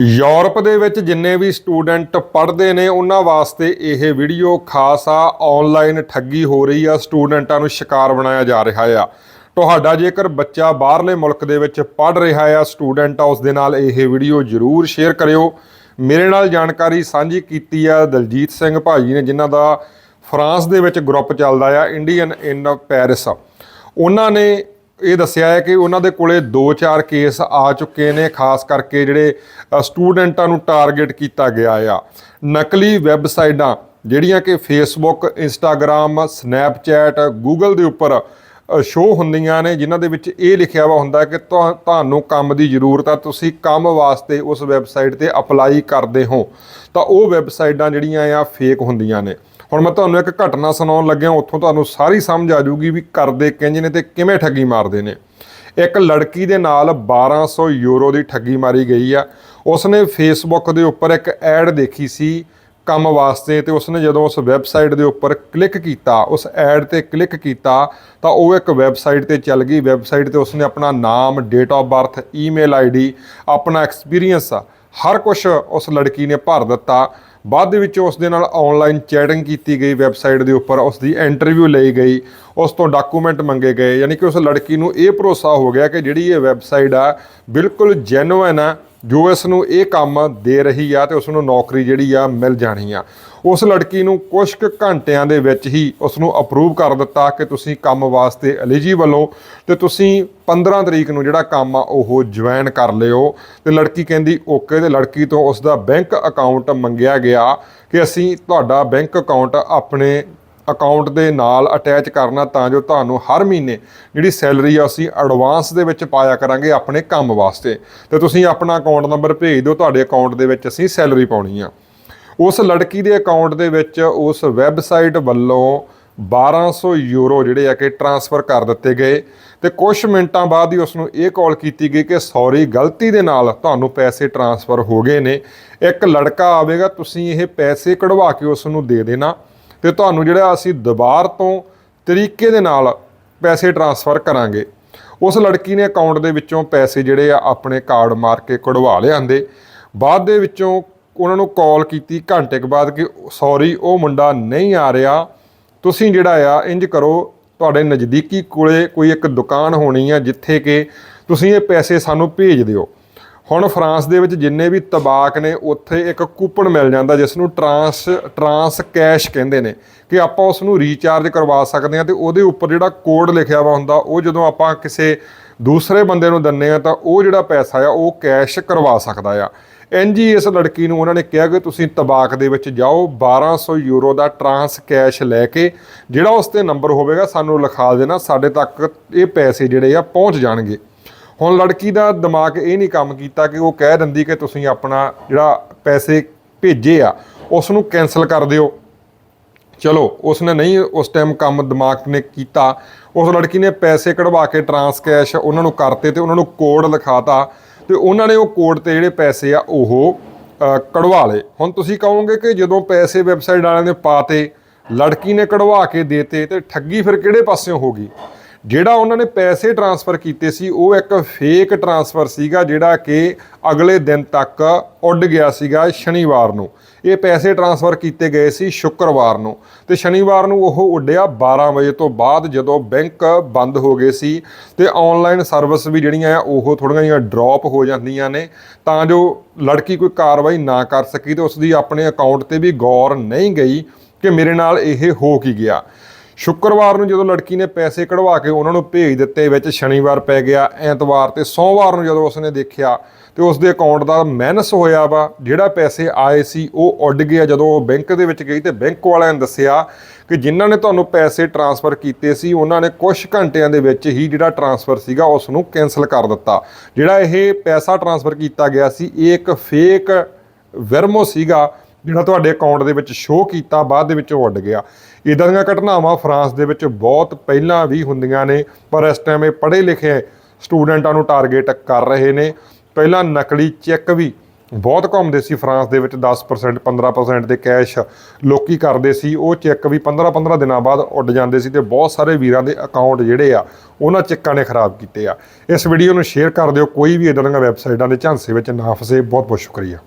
Europe ਦੇ ਵਿੱਚ ਜਿੰਨੇ ਵੀ ਸਟੂਡੈਂਟ ਪੜ੍ਹਦੇ ਨੇ, ਉਹਨਾਂ ਵਾਸਤੇ ਇਹ ਵੀਡੀਓ ਖਾਸ ਆ ਆਨਲਾਈਨ ਠੱਗੀ ਹੋ ਰਹੀ ਆ, ਸਟੂਡੈਂਟਾਂ ਨੂੰ ਸ਼ਿਕਾਰ ਬਣਾਇਆ ਜਾ ਰਿਹਾ ਆ। ਤੁਹਾਡਾ ਜੇਕਰ ਬੱਚਾ ਬਾਹਰਲੇ ਮੁਲਕ ਦੇ ਵਿੱਚ ਪੜ੍ਹ ਰਿਹਾ ਆ, ਸਟੂਡੈਂਟ ਆ ਉਸ ਦੇ ਨਾਲ ਇਹ ਵੀਡੀਓ ਜ਼ਰੂਰ ਸ਼ੇਅਰ ਕਰਿਓ। ਮੇਰੇ ਨਾਲ ਜਾਣਕਾਰੀ ਸਾਂਝੀ ਕੀਤੀ ਆ ਦਲਜੀਤ ਸਿੰਘ ਭਾਜੀ ਨੇ, ਜਿਨ੍ਹਾਂ ਦਾ ਫਰਾਂਸ ਦੇ ਵਿੱਚ ਗਰੁੱਪ ਚੱਲਦਾ ਆ ਇੰਡੀਅਨ ਇਨ ਪੈਰਿਸ ਉਹਨਾਂ ਨੇ ਇਹ ਦੱਸਿਆ ਹੈ ਕਿ ਉਹਨਾਂ ਦੇ ਕੋਲੇ 2-4 ਕੇਸ ਆ ਚੁੱਕੇ ਨੇ, ਖਾਸ ਕਰਕੇ ਜਿਹੜੇ ਸਟੂਡੈਂਟਾਂ ਨੂੰ ਟਾਰਗੇਟ ਕੀਤਾ ਗਿਆ ਆ। ਨਕਲੀ ਵੈਬਸਾਈਟਾਂ ਜਿਹੜੀਆਂ ਕਿ ਫੇਸਬੁੱਕ ਇੰਸਟਾਗ੍ਰam ਸਨੈਪਚੈਟ ਗੂਗਲ ਦੇ ਉੱਪਰ ਸ਼ੋ ਹੁੰਦੀਆਂ ਨੇ, ਜਿਨ੍ਹਾਂ ਦੇ ਵਿੱਚ ਇਹ ਲਿਖਿਆ ਵਾ ਹੁੰਦਾ ਕਿ ਤੁਹਾਨੂੰ ਕੰਮ ਦੀ ਜ਼ਰੂਰਤ ਆ, ਤੁਸੀਂ ਕੰਮ ਵਾਸਤੇ ਉਸ ਵੈਬਸਾਈਟ ਤੇ ਅਪਲਾਈ ਕਰਦੇ ਹੋ। ਤਾਂ ਉਹ ਵੈਬਸਾਈਟਾਂ ਜਿਹੜੀਆਂ ਆ ਫੇਕ ਹੁੰਦੀਆਂ ਨੇ। ਹੁਣ ਮੈਂ ਤੁਹਾਨੂੰ ਇੱਕ ਘਟਨਾ ਸੁਣਾਉਣ ਲੱਗਿਆ, ਉੱਥੋਂ ਤੁਹਾਨੂੰ ਸਾਰੀ ਸਮਝ ਆ ਜਾਊਗੀ ਵੀ ਕਰਦੇ ਕਿੰਜ ਨੇ ਤੇ ਕਿਵੇਂ ਠੱਗੀ ਮਾਰਦੇ ਨੇ। ਇੱਕ ਲੜਕੀ ਦੇ ਨਾਲ 1200 ਯੂਰੋ ਦੀ ਠੱਗੀ ਮਾਰੀ ਗਈ ਆ। ਉਸਨੇ ਫੇਸਬੁੱਕ ਦੇ ਉੱਪਰ ਇੱਕ ਐਡ ਦੇਖੀ ਸੀ ਕੰਮ ਵਾਸਤੇ ਤੇ ਉਸਨੇ ਜਦੋਂ ਉਸ ਵੈਬਸਾਈਟ ਦੇ ਉੱਪਰ ਕਲਿੱਕ ਕੀਤਾ, ਉਸ ਐਡ ਤੇ ਕਲਿੱਕ ਕੀਤਾ ਤਾਂ ਉਹ ਇੱਕ ਵੈਬਸਾਈਟ ਤੇ ਚੱਲ ਗਈ। ਵੈਬਸਾਈਟ ਤੇ ਉਸਨੇ ਆਪਣਾ ਨਾਮ, date of birth, email ID, ਆਪਣਾ ਐਕਸਪੀਰੀਅੰਸ, ਹਰ ਕੁਝ ਉਸ ਲੜਕੀ ਨੇ ਭਰ ਦਿੱਤਾ। ਬਾਅਦ ਦੇ ਵਿੱਚ ਉਸ ਦੇ ਨਾਲ ਆਨਲਾਈਨ ਚੈਟਿੰਗ ਕੀਤੀ ਗਈ ਵੈਬਸਾਈਟ ਦੇ ਉੱਪਰ, ਉਸ ਦੀ ਇੰਟਰਵਿਊ ਲਈ ਗਈ, ਉਸ ਤੋਂ ਡਾਕੂਮੈਂਟ ਮੰਗੇ ਗਏ, ਯਾਨੀ ਕਿ ਉਸ ਲੜਕੀ ਨੂੰ ਇਹ ਭਰੋਸਾ ਹੋ ਗਿਆ ਕਿ ਜਿਹੜੀ ਇਹ ਵੈਬਸਾਈਟ ਆ, ਬਿਲਕੁਲ ਜੈਨੂਇਨ ਆ ਜੋ ਇਸ ਨੂੰ ਇਹ ਕੰਮ ਦੇ ਰਹੀ ਆ ਤੇ ਉਸ ਨੂੰ ਨੌਕਰੀ ਜਿਹੜੀ ਆ ਮਿਲ ਜਾਣੀ ਆ। ਉਸ ਲੜਕੀ ਨੂੰ ਕੁਝ ਕੁ ਘੰਟਿਆਂ ਦੇ ਵਿੱਚ ਹੀ ਉਸ ਨੂੰ ਅਪਰੂਵ ਕਰ ਦਿੱਤਾ ਕਿ ਤੁਸੀਂ ਕੰਮ ਵਾਸਤੇ ਐਲੀਜੀਬਲ ਹੋ ਤੇ ਤੁਸੀਂ 15 ਤਰੀਕ ਨੂੰ ਜਿਹੜਾ ਕੰਮ ਆ ਉਹ ਜੁਆਇਨ ਕਰ ਲਿਓ। ਤੇ ਲੜਕੀ ਕਹਿੰਦੀ, ਓਕੇ। ਤੇ ਲੜਕੀ ਤੋਂ ਉਸ ਦਾ ਬੈਂਕ ਅਕਾਊਂਟ ਮੰਗਿਆ ਗਿਆ ਕਿ ਅਸੀਂ ਤੁਹਾਡਾ ਬੈਂਕ ਅਕਾਊਂਟ ਆਪਣੇ ਅਕਾਊਂਟ ਦੇ ਨਾਲ ਅਟੈਚ ਕਰਨਾ ਤਾਂ ਜੋ ਤੁਹਾਨੂੰ ਹਰ ਮਹੀਨੇ ਜਿਹੜੀ ਸੈਲਰੀ ਆ ਅਸੀਂ ਐਡਵਾਂਸ ਦੇ ਵਿੱਚ ਪਾਇਆ ਕਰਾਂਗੇ ਆਪਣੇ ਕੰਮ ਵਾਸਤੇ। ਤੇ ਤੁਸੀਂ ਆਪਣਾ ਅਕਾਊਂਟ ਨੰਬਰ ਭੇਜ ਦਿਓ, ਤੁਹਾਡੇ ਅਕਾਊਂਟ ਦੇ ਵਿੱਚ ਅਸੀਂ ਸੈਲਰੀ ਪਾਉਣੀ ਆ। ਉਸ ਲੜਕੀ ਦੇ ਅਕਾਊਂਟ ਦੇ ਵਿੱਚ ਉਸ ਵੈਬਸਾਈਟ ਵੱਲੋਂ 1200 ਯੂਰੋ ਜਿਹੜੇ ਆ ਕਿ ਟਰਾਂਸਫਰ ਕਰ ਦਿੱਤੇ ਗਏ ਤੇ ਕੁਝ ਮਿੰਟਾਂ ਬਾਅਦ ਹੀ ਉਸ ਨੂੰ ਇਹ ਕਾਲ ਕੀਤੀ ਗਈ ਕਿ ਸੌਰੀ, ਗਲਤੀ ਦੇ ਨਾਲ ਤੁਹਾਨੂੰ ਪੈਸੇ ਟਰਾਂਸਫਰ ਹੋ ਗਏ ਨੇ। ਇੱਕ ਲੜਕਾ ਆਵੇਗਾ, ਤੁਸੀਂ ਇਹ ਪੈਸੇ ਕਢਵਾ ਕੇ ਉਸ ਨੂੰ ਦੇ ਦੇਣਾ। ਤੇ ਤੁਹਾਨੂੰ ਜਿਹੜਾ ਅਸੀਂ ਦੁਬਾਰ ਤੋਂ ਤਰੀਕੇ ਦੇ ਨਾਲ ਪੈਸੇ ਟਰਾਂਸਫਰ ਕਰਾਂਗੇ। ਉਸ ਲੜਕੀ ਨੇ ਅਕਾਊਂਟ ਦੇ ਵਿੱਚੋਂ ਪੈਸੇ ਜਿਹੜੇ ਆ ਆਪਣੇ ਕਾਰਡ ਮਾਰ ਕੇ ਕਢਵਾ ਲਿਆਂਦੇ ਬਾਅਦ ਦੇ ਵਿੱਚੋਂ ਉਹਨਾਂ ਨੂੰ ਕਾਲ ਕੀਤੀ ਘੰਟੇ ਕੁ ਬਾਅਦ ਕਿ ਸੌਰੀ, ਉਹ ਮੁੰਡਾ ਨਹੀਂ ਆ ਰਿਹਾ। ਤੁਸੀਂ ਜਿਹੜਾ ਆ, ਇੰਜ ਕਰੋ, ਤੁਹਾਡੇ ਨਜ਼ਦੀਕੀ ਕੋਲੇ ਕੋਈ ਇੱਕ ਦੁਕਾਨ ਹੋਣੀ ਆ ਜਿੱਥੇ ਕਿ ਤੁਸੀਂ ਇਹ ਪੈਸੇ ਸਾਨੂੰ ਭੇਜ ਦਿਓ। ਹੁਣ ਫਰਾਂਸ ਦੇ ਵਿੱਚ ਜਿੰਨੇ ਵੀ ਤਬਾਕ ਨੇ, ਉੱਥੇ ਇੱਕ ਕੂਪਨ ਮਿਲ ਜਾਂਦਾ ਜਿਸ ਨੂੰ ਟਰਾਂਸ ਟਰਾਂਸ ਕੈਸ਼ ਕਹਿੰਦੇ ਨੇ, ਕਿ ਆਪਾਂ ਉਸ ਨੂੰ ਰੀਚਾਰਜ ਕਰਵਾ ਸਕਦੇ ਹਾਂ ਤੇ ਉਹਦੇ ਉੱਪਰ ਜਿਹੜਾ ਕੋਡ ਲਿਖਿਆ ਵਾ ਹੁੰਦਾ, ਉਹ ਜਦੋਂ ਆਪਾਂ ਕਿਸੇ ਦੂਸਰੇ ਬੰਦੇ ਨੂੰ ਦਿੰਨੇ ਆ ਤਾਂ ਉਹ ਜਿਹੜਾ ਪੈਸਾ ਆ, ਉਹ ਕੈਸ਼ ਕਰਵਾ ਸਕਦਾ ਆ। ਐਨਜੀ ਇਸ ਲੜਕੀ ਨੂੰ ਉਹਨਾਂ ਨੇ ਕਿਹਾ ਕਿ ਤੁਸੀਂ ਤਬਾਕ ਦੇ ਵਿੱਚ ਜਾਓ 1200 ਯੂਰੋ ਦਾ ਟਰਾਂਸ ਕੈਸ਼ ਲੈ ਕੇ, ਜਿਹੜਾ ਉਸ ਤੇ ਨੰਬਰ ਹੋਵੇਗਾ, ਸਾਨੂੰ ਲਿਖਾ ਦੇਣਾ, ਸਾਡੇ ਤੱਕ ਇਹ ਪੈਸੇ ਜਿਹੜੇ ਆ ਪਹੁੰਚ ਜਾਣਗੇ। ਹੁਣ ਲੜਕੀ ਦਾ ਦਿਮਾਗ ਇਹ ਨਹੀਂ ਕੰਮ ਕੀਤਾ ਕਿ ਉਹ ਕਹਿ ਦਿੰਦੀ ਕਿ ਤੁਸੀਂ ਆਪਣਾ ਜਿਹੜਾ ਪੈਸੇ ਭੇਜੇ ਆ, ਉਸ ਨੂੰ ਕੈਨਸਲ ਕਰ ਦਿਓ। ਚਲੋ, ਉਸਨੇ ਨਹੀਂ ਉਸ ਟਾਈਮ ਕੰਮ ਦਿਮਾਗ ਨੇ ਕੀਤਾ। ਉਸ ਲੜਕੀ ਨੇ ਪੈਸੇ ਕਢਵਾ ਕੇ ਟਰਾਂਸ ਕੈਸ਼ ਉਹਨਾਂ ਨੂੰ ਕਰਤੇ ਤੇ ਉਹਨਾਂ ਨੂੰ ਕੋਡ ਲਿਖਾਤਾ ਤੇ ਉਹਨਾਂ ਨੇ ਉਹ ਕੋਡ ਤੇ ਜਿਹੜੇ ਪੈਸੇ ਆ ਉਹ ਕਢਵਾ ਲਏ। ਹੁਣ ਤੁਸੀਂ ਕਹੋਗੇ ਕਿ ਜਦੋਂ ਪੈਸੇ ਵੈਬਸਾਈਟ ਵਾਲਿਆਂ ਨੇ ਪਾਤੇ, ਲੜਕੀ ਨੇ ਕਢਵਾ ਕੇ ਦੇਤੇ ਤੇ ਠੱਗੀ ਫਿਰ ਕਿਹੜੇ ਪਾਸਿਓਂ ਹੋ ਗਈ? ਜਿਹੜਾ ਉਹਨਾਂ ਨੇ ਪੈਸੇ ਟਰਾਂਸਫਰ ਕੀਤੇ ਸੀ, ਉਹ ਇੱਕ ਫੇਕ ਟਰਾਂਸਫਰ ਸੀਗਾ, ਜਿਹੜਾ ਕਿ ਅਗਲੇ ਦਿਨ ਤੱਕ ਉੱਡ ਗਿਆ ਸੀਗਾ ਸ਼ਨੀਵਾਰ ਨੂੰ। ਇਹ ਪੈਸੇ ਟਰਾਂਸਫਰ ਕੀਤੇ ਗਏ ਸੀ ਸ਼ੁੱਕਰਵਾਰ ਨੂੰ ਤੇ ਸ਼ਨੀਵਾਰ ਨੂੰ ਉਹ ਉੱਡਿਆ 12 ਵਜੇ ਤੋਂ ਬਾਅਦ ਜਦੋਂ ਬੈਂਕ ਬੰਦ ਹੋ ਗਏ ਸੀ ਤੇ ਆਨਲਾਈਨ ਸਰਵਿਸ ਵੀ ਜਿਹੜੀਆਂ ਆ, ਉਹ ਥੋੜੀਆਂ ਜਿਹੀਆਂ ਡ੍ਰੌਪ ਹੋ ਜਾਂਦੀਆਂ ਨੇ। ਤਾਂ ਜੋ ਲੜਕੀ ਕੋਈ ਕਾਰਵਾਈ ਨਾ ਕਰ ਸਕੀ ਤੇ ਉਸ ਦੀ ਆਪਣੇ ਅਕਾਊਂਟ ਤੇ ਵੀ ਗੌਰ ਨਹੀਂ ਗਈ ਕਿ ਮੇਰੇ ਨਾਲ ਇਹ ਹੋ ਕੀ ਗਿਆ। ਸ਼ੁੱਕਰਵਾਰ ਨੂੰ ਜਦੋਂ ਲੜਕੀ ਨੇ ਪੈਸੇ ਕਢਵਾ ਕੇ ਉਹਨਾਂ ਨੂੰ ਭੇਜ ਦਿੱਤੇ, ਵਿੱਚ ਸ਼ਨੀਵਾਰ ਪੈ ਗਿਆ, ਐਤਵਾਰ ਤੇ ਸੋਮਵਾਰ ਨੂੰ ਜਦੋਂ ਉਸਨੇ ਦੇਖਿਆ ਤੇ ਉਸ ਦੇ ਅਕਾਊਂਟ ਦਾ ਮਾਈਨਸ ਹੋਇਆ ਵਾ, ਜਿਹੜਾ ਪੈਸੇ ਆਏ ਸੀ ਉਹ ਉੱਡ ਗਿਆ ਜਦੋਂ ਉਹ ਬੈਂਕ ਦੇ ਵਿੱਚ ਗਈ ਤੇ ਬੈਂਕ ਵਾਲਿਆਂ ਨੇ ਦੱਸਿਆ ਕਿ ਜਿਨ੍ਹਾਂ ਨੇ ਤੁਹਾਨੂੰ ਪੈਸੇ ਟਰਾਂਸਫਰ ਕੀਤੇ ਸੀ, ਉਹਨਾਂ ਨੇ ਕੁਝ ਘੰਟਿਆਂ ਦੇ ਵਿੱਚ ਹੀ ਜਿਹੜਾ ਟਰਾਂਸਫਰ ਸੀਗਾ ਉਸ ਨੂੰ ਕੈਨਸਲ ਕਰ ਦਿੱਤਾ। ਜਿਹੜਾ ਇਹ ਪੈਸਾ ਟਰਾਂਸਫਰ ਕੀਤਾ ਗਿਆ ਸੀ, ਇਹ ਇੱਕ ਫੇਕ ਵਰਮੋ ਸੀਗਾ ਜਿਹੜਾ ਤੁਹਾਡੇ ਅਕਾਊਂਟ ਦੇ ਵਿੱਚ ਸ਼ੋਅ ਕੀਤਾ, ਬਾਅਦ ਦੇ ਵਿੱਚ ਉਹ ਉੱਡ ਗਿਆ। ਇਦਾਂ ਦੀਆਂ ਘਟਨਾਵਾਂ ਫਰਾਂਸ ਦੇ ਵਿੱਚ ਬਹੁਤ ਪਹਿਲਾਂ ਵੀ ਹੁੰਦੀਆਂ ਨੇ, ਪਰ ਇਸ ਟਾਈਮ ਇਹ ਪੜ੍ਹੇ ਲਿਖੇ ਸਟੂਡੈਂਟਾਂ ਨੂੰ ਟਾਰਗੇਟ ਕਰ ਰਹੇ ਨੇ। ਪਹਿਲਾਂ ਨਕਲੀ ਚੈੱਕ ਵੀ ਬਹੁਤ ਘੁੰਮਦੇ ਸੀ ਫਰਾਂਸ ਦੇ ਵਿੱਚ 10% 15% ਦੇ ਕੈਸ਼ ਲੋਕੀ ਕਰਦੇ ਸੀ। ਉਹ ਚੈੱਕ ਵੀ 15-15 ਦਿਨਾਂ ਬਾਅਦ ਉੱਡ ਜਾਂਦੇ ਸੀ ਤੇ ਬਹੁਤ ਸਾਰੇ ਵੀਰਾਂ ਦੇ ਅਕਾਊਂਟ ਜਿਹੜੇ ਆ, ਉਹਨਾਂ ਚੈੱਕਾਂ ਨੇ ਖਰਾਬ ਕੀਤੇ ਆ। ਇਸ ਵੀਡੀਓ ਨੂੰ ਸ਼ੇਅਰ ਕਰ ਦਿਓ, ਕੋਈ ਵੀ ਇਦਾਂ ਦੀਆਂ ਵੈਬਸਾਈਟਾਂ ਦੇ ਝਾਂਸੇ ਵਿੱਚ ਨਾ ਫਸੇ। ਬਹੁਤ ਬਹੁਤ ਸ਼ੁਕਰੀਆ।